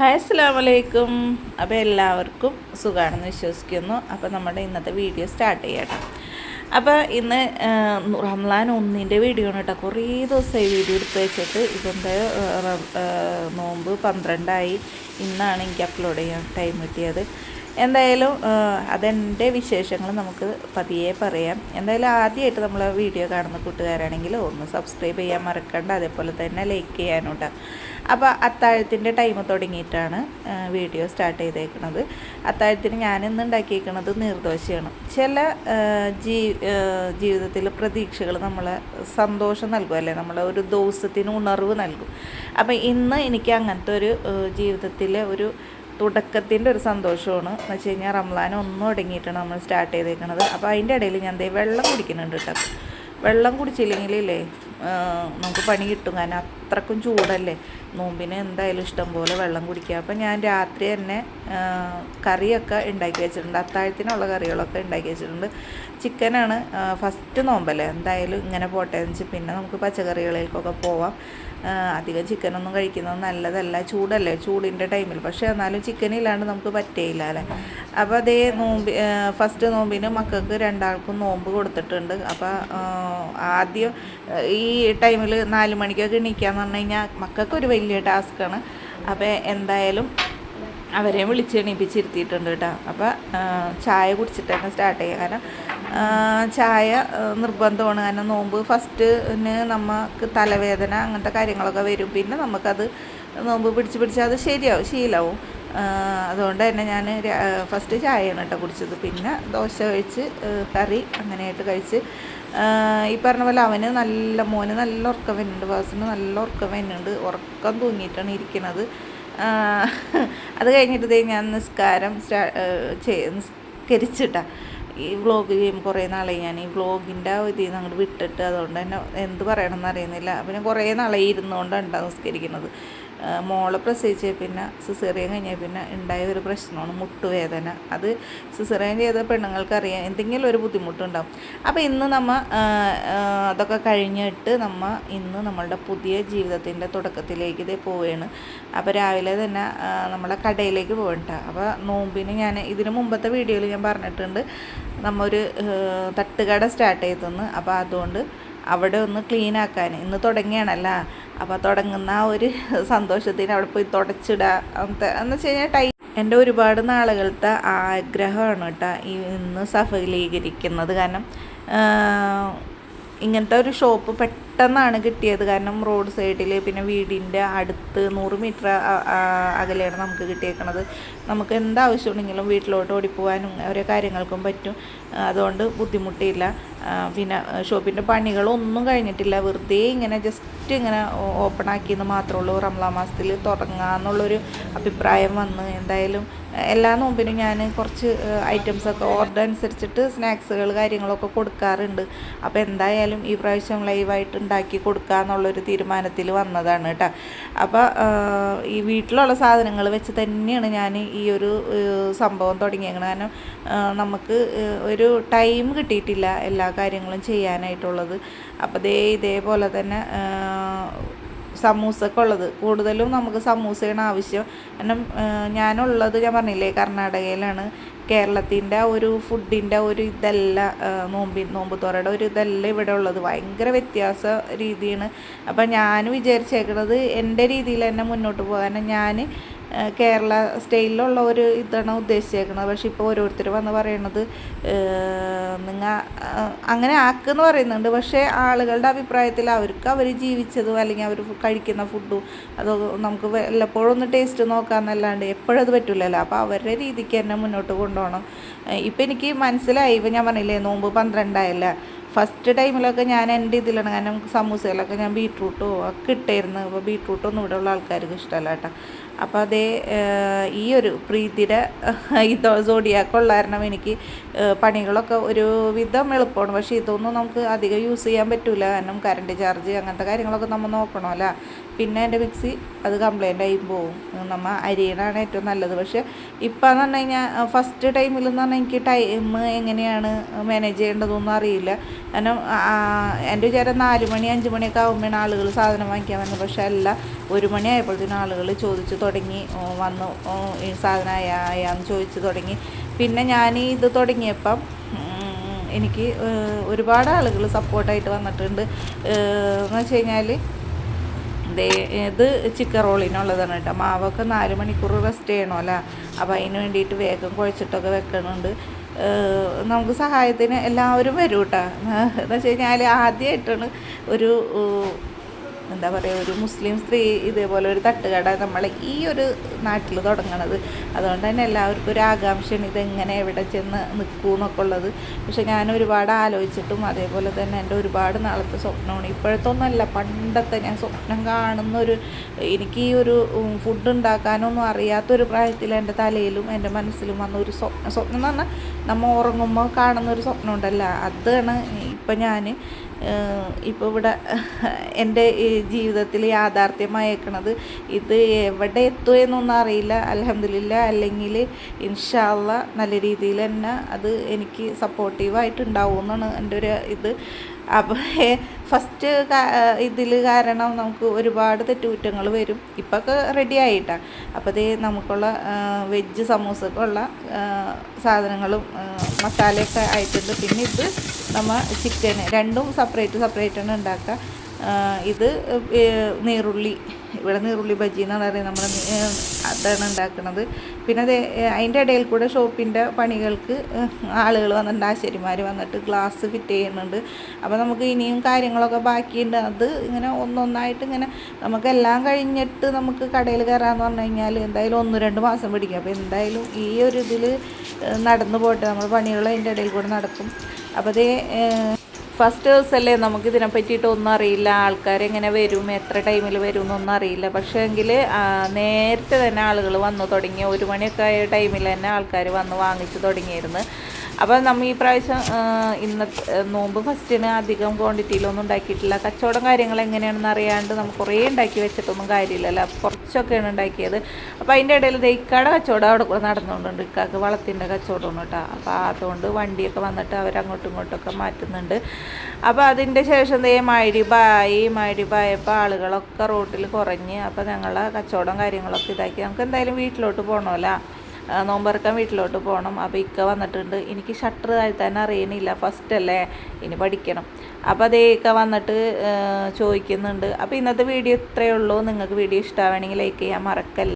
Hi അസ്സാം വലൈക്കും അപ്പോൾ എല്ലാവർക്കും സുഖമാണെന്ന് വിശ്വസിക്കുന്നു. അപ്പോൾ നമ്മുടെ ഇന്നത്തെ വീഡിയോ സ്റ്റാർട്ട് ചെയ്യട്ടെ. അപ്പോൾ ഇന്ന് റംലാൻ ഒന്നിന്റെ വീഡിയോ ആണ് കേട്ടോ. കുറേ ദിവസമായി വീഡിയോ എടുത്ത് വെച്ചിട്ട് ഇതിന്റെ നോമ്പ് പന്ത്രണ്ടായി. ഇന്നാണ് എനിക്ക് അപ്ലോഡ് ചെയ്യാൻ ടൈം കിട്ടിയത്. എന്തായാലും അതെന്റെ വിശേഷങ്ങൾ നമുക്ക് പതിയെ പറയാം. എന്തായാലും ആദ്യമായിട്ട് നമ്മൾ വീഡിയോ കാണുന്ന കൂട്ടുകാരാണെങ്കിൽ ഒന്ന് സബ്സ്ക്രൈബ് ചെയ്യാൻ മറക്കണ്ട. അതേപോലെ തന്നെ ലൈക്ക് ചെയ്യാനുണ്ട്. അപ്പോൾ അത്താഴത്തിന്റെ ടൈം തുടങ്ങിയിട്ടാണ് വീഡിയോ സ്റ്റാർട്ട് ചെയ്തേക്കുന്നത് അത്താഴത്തിന് ഞാൻ ഇന്ന് ഉണ്ടാക്കിയേക്കുന്നത് നീർദോശയാണ്. ചില ജീ ജീവിതത്തിൽ പ്രതീക്ഷകൾ നമ്മളെ സന്തോഷം നൽകും നൽകുമല്ലേ നമ്മളെ ഒരു ദിവസത്തിന് ഉണർവ് നൽകും. അപ്പോൾ ഇന്ന് എനിക്ക് അങ്ങനത്തെ ഒരു ജീവിതത്തിലെ ഒരു തുടക്കത്തിന്റെ ഒരു സന്തോഷമാണ്. എന്ന് വെച്ച് കഴിഞ്ഞാൽ റംലാൻ ഒന്നും അടങ്ങിയിട്ടാണ് നമ്മൾ സ്റ്റാർട്ട് ചെയ്തേക്കണത്. അപ്പോൾ അതിന്റെ ഇടയിൽ ഞാൻ ദേ വെള്ളം കുടിക്കുന്നുണ്ട് കേട്ടോ. വെള്ളം കുടിച്ചില്ലെങ്കിലേ നമുക്ക് പണി കിട്ടും. കാരണം അത്രക്കും ചൂടല്ലേ. നോമ്പിന് എന്തായാലും ഇഷ്ടം പോലെ വെള്ളം കുടിക്കുക. അപ്പം ഞാൻ രാത്രി തന്നെ കറിയൊക്കെ ഉണ്ടാക്കി വെച്ചിട്ടുണ്ട്. അത്താഴത്തിനുള്ള കറികളൊക്കെ ഉണ്ടാക്കി വെച്ചിട്ടുണ്ട്. ചിക്കനാണ് ഫസ്റ്റ് നോമ്പല്ലേ. എന്തായാലും ഇങ്ങനെ പോട്ടെ എന്ന് വെച്ച് പിന്നെ നമുക്ക് പച്ചക്കറികളിലേക്കൊക്കെ പോവാം. അധികം ചിക്കനൊന്നും കഴിക്കുന്നത് നല്ലതല്ല. ചൂടല്ലേ? ചൂടിന്റെ ടൈമിൽ. പക്ഷേ എന്നാലും ചിക്കൻ ഇല്ലാണ്ട് നമുക്ക് പറ്റേയില്ല അല്ലേ? അപ്പോൾ അതേ നോമ്പ് ഫസ്റ്റ് നോമ്പിന് മക്കൾക്ക് രണ്ടാൾക്കും നോമ്പ് കൊടുത്തിട്ടുണ്ട്. അപ്പോൾ ആദ്യം ഈ ടൈമിൽ നാല് മണിക്കൊക്കെ എണീക്കാന്ന് പറഞ്ഞു കഴിഞ്ഞാൽ മക്കൾക്കൊരു വലിയ ടാസ്ക്കാണ്. അപ്പോൾ എന്തായാലും അവരെ വിളിച്ച് എണീപ്പിച്ചിരുത്തിയിട്ടുണ്ട് കേട്ടോ. അപ്പോൾ ചായ കുടിച്ചിട്ട് തന്നെ സ്റ്റാർട്ട് ചെയ്യുക. കാരണം ചായ നിർബന്ധമാണ്. കാരണം നോമ്പ് ഫസ്റ്റിന് നമുക്ക് തലവേദന അങ്ങനത്തെ കാര്യങ്ങളൊക്കെ വരും. പിന്നെ നമുക്കത് നോമ്പ് പിടിച്ച് പിടിച്ച് അത് ശരിയാവും ശീലവും. അതുകൊണ്ട് തന്നെ ഞാൻ ഫസ്റ്റ് ചായയാണ് കേട്ടോ കുടിച്ചത്. പിന്നെ ദോശ കഴിച്ച് കറി അങ്ങനെയായിട്ട് കഴിച്ച്. ഈ പറഞ്ഞ പോലെ അവന് നല്ല മോന് നല്ല ഉറക്കം വരുന്നുണ്ട്. ബാസിന് നല്ല ഉറക്കം വരുന്നുണ്ട്. ഉറക്കം തൂങ്ങിയിട്ടാണ് ഇരിക്കുന്നത് അത് കഴിഞ്ഞിട്ട് ഞാൻ നിസ്കാരം സ്റ്റാ ചെയ് നിസ്കരിച്ചിട്ടാ ഈ വ്ളോഗ് ചെയ്യുമ്പോൾ കുറേ നാളായി. ഞാൻ ഈ വ്ളോഗിന്റെ ഇതിൽ നിന്ന് അങ്ങോട്ട് വിട്ടിട്ട് അതുകൊണ്ട് തന്നെ എന്ത് പറയണമെന്ന് അറിയുന്നില്ല. പിന്നെ കുറേ നാളായി ഇരുന്നുകൊണ്ടാണ് നിസ്കരിക്കുന്നത്. മോളെ പ്രസവിച്ച പിന്നെ സിസേറിയൻ കഴിഞ്ഞ പിന്നെ ഉണ്ടായ ഒരു പ്രശ്നമാണ് മുട്ടുവേദന. അത് സിസേറിയൻ ചെയ്ത പെണ്ണുങ്ങൾക്കറിയാം എന്തെങ്കിലും ഒരു ബുദ്ധിമുട്ടുണ്ടാവും. അപ്പോൾ ഇന്ന് നമ്മ ആ, ആ, അതൊക്കെ കഴിഞ്ഞിട്ട് നമ്മൾ ഇന്ന് നമ്മളുടെ പുതിയ ജീവിതത്തിന്റെ തുടക്കത്തിലേക്ക് ഇതേ പോവുകയാണ്. അപ്പോൾ രാവിലെ തന്നെ നമ്മളെ കടയിലേക്ക് പോകണ്ട. അപ്പോൾ നോമ്പിന് ഞാൻ ഇതിന് മുമ്പത്തെ വീഡിയോയിൽ ഞാൻ പറഞ്ഞിട്ടുണ്ട്. നമ്മൊരു തട്ടുകട സ്റ്റാർട്ട് ചെയ്തെന്ന് അപ്പോൾ അതുകൊണ്ട് അവിടെ ഒന്ന് ക്ലീൻ ആക്കാൻ. ഇന്ന് തുടങ്ങിയാണല്ല. അപ്പോൾ തുടങ്ങുന്ന ആ ഒരു സന്തോഷത്തിന് അവിടെ പോയി തുടച്ചിടുക എന്ന് വെച്ച് കഴിഞ്ഞാൽ ടൈ എന്റെ ഒരുപാട് നാളുകളത്തെ ആഗ്രഹമാണ് കേട്ടോ ഈ ഇന്ന് സഫലീകരിക്കുന്നത്. കാരണം ഇങ്ങനത്തെ ഒരു ഷോപ്പ് പെട്ടെന്നാണ് കിട്ടിയത്. കാരണം റോഡ് സൈഡിൽ പിന്നെ വീടിന്റെ അടുത്ത് നൂറ് മീറ്റർ അകലെയാണ് നമുക്ക് കിട്ടിയേക്കണത്. നമുക്ക് എന്താവശ്യമുണ്ടെങ്കിലും വീട്ടിലോട്ട് ഓടിപ്പോവാനും ഓരോ കാര്യങ്ങൾക്കും പറ്റും. അതുകൊണ്ട് ബുദ്ധിമുട്ടില്ല. ആ, പിന്നെ ഷോപ്പിന്റെ പണികളൊന്നും കഴിഞ്ഞിട്ടില്ല. വെറുതെ ഇങ്ങനെ ജസ്റ്റ് ഇങ്ങനെ ഓപ്പൺ ആക്കിയെന്ന് മാത്രമേ ഉള്ളൂ. റംലാ മാസത്തിൽ തുടങ്ങാമെന്നുള്ളൊരു അഭിപ്രായം വന്ന്. എന്തായാലും എല്ലാ നോമ്പിനും ഞാൻ കുറച്ച് ഐറ്റംസൊക്കെ ഓർഡർ അനുസരിച്ചിട്ട് സ്നാക്സുകൾ കാര്യങ്ങളൊക്കെ കൊടുക്കാറുണ്ട്. അപ്പോൾ എന്തായാലും ഈ പ്രാവശ്യം ലൈവായിട്ട് ഉണ്ടാക്കി കൊടുക്കുക എന്നുള്ളൊരു തീരുമാനത്തിൽ വന്നതാണ് കേട്ടോ. അപ്പോൾ ഈ വീട്ടിലുള്ള സാധനങ്ങൾ വെച്ച് തന്നെയാണ് ഞാൻ ഈ ഒരു സംഭവം തുടങ്ങിയത് കാരണം നമുക്ക് ഒരു ടൈം കിട്ടിയിട്ടില്ല എല്ലാ കാര്യങ്ങളും ചെയ്യാനായിട്ടുള്ളത്. അപ്പോൾ ദേ ഇതേപോലെ തന്നെ സമൂസൊക്കെ ഉള്ളത്. കൂടുതലും നമുക്ക് സമൂസയാണ് ആവശ്യം. കാരണം ഞാനുള്ളത് ഞാൻ പറഞ്ഞില്ലേ കർണാടകയിലാണ്. കേരളത്തിന്റെ ആ ഒരു ഫുഡിന്റെ ഒരു ഇതല്ല നോമ്പി നോമ്പ് തോറയുടെ ഒരു ഇതല്ല ഇവിടെ ഉള്ളത്. ഭയങ്കര വ്യത്യാസ രീതിയാണ്. അപ്പം ഞാൻ വിചാരിച്ചേക്കുന്നത് എന്റെ രീതിയിൽ തന്നെ മുന്നോട്ട് പോകാൻ. ഞാൻ കേരള സ്റ്റൈലിലുള്ള ഒരു ഇതാണ് ഉദ്ദേശിച്ചേക്കുന്നത് പക്ഷെ ഇപ്പോൾ ഓരോരുത്തർ വന്ന് പറയണത് നിങ്ങൾ അങ്ങനെ ആക്കെന്ന് പറയുന്നുണ്ട്. പക്ഷേ ആളുകളുടെ അഭിപ്രായത്തിൽ അവർക്ക് അവർ ജീവിച്ചതും അല്ലെങ്കിൽ അവർ കഴിക്കുന്ന ഫുഡും അത് നമുക്ക് വല്ലപ്പോഴും ഒന്ന് ടേസ്റ്റ് നോക്കാമെന്നല്ലാണ്ട് എപ്പോഴും അത് പറ്റില്ലല്ലോ അപ്പോൾ അവരുടെ രീതിക്ക് തന്നെ മുന്നോട്ട് കൊണ്ടുപോകണം. ഇപ്പം എനിക്ക് മനസ്സിലായി. ഇപ്പം ഞാൻ പറഞ്ഞില്ലേ നോമ്പ് പന്ത്രണ്ടായല്ല. ഫസ്റ്റ് ടൈമിലൊക്കെ ഞാൻ എന്റെ ഇതിലാണ്. കാരണം സമൂസയിലൊക്കെ ഞാൻ ബീട്രൂട്ടോ ഒക്കെ ഇട്ടായിരുന്നു അപ്പോൾ ബീട്രൂട്ടൊന്നും ഇവിടെ ഉള്ള ആൾക്കാർക്ക് ഇഷ്ടമല്ല കേട്ടോ. അപ്പോൾ അതേ ഈ ഒരു പ്രീതിയുടെ ഇതോ സോഡിയാക്കുള്ള എനിക്ക് പണികളൊക്കെ ഒരു വിധം എളുപ്പമാണ്. പക്ഷേ ഇതൊന്നും നമുക്ക് അധികം യൂസ് ചെയ്യാൻ പറ്റില്ല കാരണം കറണ്ട് ചാർജ് അങ്ങനത്തെ കാര്യങ്ങളൊക്കെ നമ്മൾ നോക്കണമല്ല. പിന്നെ എന്റെ മിക്സി അത് കംപ്ലൈന്റ് ആയി പോവും. നമ്മൾ അരിയണാണ് ഏറ്റവും നല്ലത്. പക്ഷേ ഇപ്പം എന്ന് പറഞ്ഞു കഴിഞ്ഞാൽ ഫസ്റ്റ് ടൈമിൽ എന്ന് പറഞ്ഞാൽ എനിക്ക് ടൈം എങ്ങനെയാണ് മാനേജ് ചെയ്യേണ്ടതൊന്നും അറിയില്ല. കാരണം എന്റെ വിചാരം നാല് മണി അഞ്ച് മണിയൊക്കെ ആകുമ്പോഴാണ് ആളുകൾ സാധനം വാങ്ങിക്കാൻ വന്നത് പക്ഷേ അല്ല ഒരു മണി ആയപ്പോഴത്തേനും ആളുകൾ ചോദിച്ച് തുടങ്ങി വന്നു ഈ സാധനം ആയാന്ന് ചോദിച്ചു തുടങ്ങി. പിന്നെ ഞാൻ ഇത് തുടങ്ങിയപ്പം എനിക്ക് ഒരുപാട് ആളുകൾ സപ്പോർട്ടായിട്ട് വന്നിട്ടുണ്ട്. എന്ന് വെച്ച് കഴിഞ്ഞാൽ ഇത് ചിക്കൻ റോളിനുള്ളതാണ് കേട്ടോ. മാവൊക്കെ നാല് മണിക്കൂർ റെസ്റ്റ് ചെയ്യണമല്ലോ അപ്പോൾ അതിന് വേണ്ടിയിട്ട് വേഗം കുഴച്ചിട്ടൊക്കെ വെക്കണുണ്ട്. നമുക്ക് സഹായത്തിന് എല്ലാവരും വരും കേട്ടോ. എന്ന് വെച്ച് കഴിഞ്ഞാൽ ആദ്യമായിട്ടാണ് ഒരു എന്താ പറയുക ഒരു മുസ്ലിം സ്ത്രീ ഇതേപോലെ ഒരു തട്ടുകട നമ്മൾ ഈ ഒരു നാട്ടിൽ തുടങ്ങണത്. അതുകൊണ്ട് തന്നെ എല്ലാവർക്കും ഒരു ആകാംക്ഷയാണ് ഇതെങ്ങനെ എവിടെ ചെന്ന് നിൽക്കൂ എന്നൊക്കെ ഉള്ളത്. പക്ഷെ ഞാൻ ഒരുപാട് ആലോചിച്ചിട്ടും അതേപോലെ തന്നെ എന്റെ ഒരുപാട് നാളത്തെ സ്വപ്നമാണ്. ഇപ്പോഴത്തെ ഒന്നല്ല പണ്ടത്തെ ഞാൻ സ്വപ്നം കാണുന്ന ഒരു എനിക്ക് ഈ ഒരു ഫുഡ് ഉണ്ടാക്കാനൊന്നും അറിയാത്തൊരു പ്രായത്തിൽ എന്റെ തലയിലും എന്റെ മനസ്സിലും വന്ന ഒരു സ്വപ്നം സ്വപ്നം എന്ന് പറഞ്ഞാൽ നമ്മൾ ഉറങ്ങുമ്പോൾ കാണുന്ന ഒരു സ്വപ്നം ഉണ്ടല്ലോ അതാണ് ഇപ്പം ഞാൻ ഇപ്പോൾ ഇവിടെ എന്റെ ഈ ജീവിതത്തിൽ യാഥാർത്ഥ്യമായേക്കണത്. ഇത് എവിടെ എത്തുമെന്നൊന്നും അറിയില്ല. അലഹമില്ല അല്ലെങ്കിൽ ഇൻഷാല്ല നല്ല രീതിയിൽ തന്നെ അത് എനിക്ക് സപ്പോർട്ടീവായിട്ടുണ്ടാവും എന്നാണ് എന്റെ ഒരു ഇത്. അപ്പോൾ ഫസ്റ്റ് ഇതിൽ കാരണം നമുക്ക് ഒരുപാട് തെറ്റുകുറ്റങ്ങൾ വരും. ഇപ്പൊക്കെ റെഡി ആയിട്ടാണ് അപ്പോൾ ഇത് നമുക്കുള്ള വെജ് സമൂസക്കുള്ള സാധനങ്ങളും മസാലയൊക്കെ ആയിട്ടുണ്ട്. പിന്നെ ഇത് നമ്മൾ ചിക്കൻ രണ്ടും സെപ്പറേറ്റ് സെപ്പറേറ്റ് ആണ് ഉണ്ടാക്കുക. ഇത് നീറുള്ളി ഇവിടെ നീറുള്ളി ബജി എന്നാണ് പറയുന്നത്. നമ്മൾ അതാണ് ഉണ്ടാക്കുന്നത് പിന്നെ അത് അതിന്റെ ഇടയിൽ കൂടെ ഷോപ്പിന്റെ പണികൾക്ക് ആളുകൾ വന്നിട്ടുണ്ട് ആശാരിമാർ വന്നിട്ട് ഗ്ലാസ് ഫിറ്റ് ചെയ്യുന്നുണ്ട്. അപ്പോൾ നമുക്ക് ഇനിയും കാര്യങ്ങളൊക്കെ ബാക്കിയുണ്ട്. അത് ഇങ്ങനെ ഒന്നൊന്നായിട്ട് ഇങ്ങനെ നമുക്കെല്ലാം കഴിഞ്ഞിട്ട് നമുക്ക് കടയിൽ കയറാമെന്ന് പറഞ്ഞു കഴിഞ്ഞാൽ എന്തായാലും ഒന്ന് രണ്ട് മാസം പിടിക്കും. അപ്പോൾ എന്തായാലും ഈ ഒരു ഇതിൽ നടന്നു പോട്ടെ. നമ്മൾ പണികൾ അതിന്റെ ഇടയിൽ കൂടെ നടക്കും. അപ്പോൾ അതേ ഫസ്റ്റ് ദിവസമല്ലേ നമുക്ക് ഇതിനെ അറിയില്ല. ആൾക്കാരെങ്ങനെ വരും എത്ര ടൈമിൽ വരും എന്നൊന്നും അറിയില്ല. പക്ഷേ എങ്കിൽ നേരത്തെ തന്നെ ആളുകൾ വന്നു തുടങ്ങി. ഒരു മണിയൊക്കെ ആയ ടൈമിൽ തന്നെ ആൾക്കാർ വന്ന് വാങ്ങിച്ചു തുടങ്ങിയിരുന്നു. അപ്പോൾ നമ്മൾ ഈ പ്രാവശ്യം ഇന്ന് നോമ്പ് ഫസ്റ്റിന് അധികം ക്വാണ്ടിറ്റിയിലൊന്നും ഉണ്ടാക്കിയിട്ടില്ല. കച്ചവടം കാര്യങ്ങൾ എങ്ങനെയാണെന്ന് അറിയാണ്ട് നമുക്ക് കുറേ ഉണ്ടാക്കി വെച്ചിട്ടൊന്നും കാര്യമില്ലല്ലോ. കുറച്ചൊക്കെയാണ് ഉണ്ടാക്കിയത്. അപ്പോൾ അതിന്റെ ഇടയിൽ ദൈക്കാടെ കച്ചവടം അവിടെ കൂടെ നടന്നുകൊണ്ടുണ്ട്. ഇക്കാക്ക് വളത്തിന്റെ കച്ചവടമാണ് കേട്ടോ അപ്പോൾ അതുകൊണ്ട് വണ്ടിയൊക്കെ വന്നിട്ട് അവരങ്ങോട്ടും ഇങ്ങോട്ടൊക്കെ മാറ്റുന്നുണ്ട്. അപ്പോൾ അതിന്റെ ശേഷം ദേ മഴ പായപ്പോൾ ആളുകളൊക്കെ റോട്ടിൽ കുറഞ്ഞ് അപ്പോൾ ഞങ്ങളെ കച്ചവടം കാര്യങ്ങളൊക്കെ ഇതാക്കി. നമുക്ക് എന്തായാലും വീട്ടിലോട്ട് പോകണമല്ലോ നോമ്പറക്കാൻ വീട്ടിലോട്ട് പോകണം അപ്പോൾ ഇക്ക വന്നിട്ടുണ്ട്. എനിക്ക് ഷട്ടർ താഴ്ത്താൻ അറിയണില്ല. ഫസ്റ്റ് അല്ലേ? ഇനി പഠിക്കണം. അപ്പോൾ അതേ ഇക്ക വന്നിട്ട് ചോദിക്കുന്നുണ്ട്. അപ്പോൾ ഇന്നത്തെ വീഡിയോ ഇത്രയേ ഉള്ളൂ. നിങ്ങൾക്ക് വീഡിയോ ഇഷ്ടമാണെങ്കിൽ ലൈക്ക് ചെയ്യാൻ മറക്കല്ല.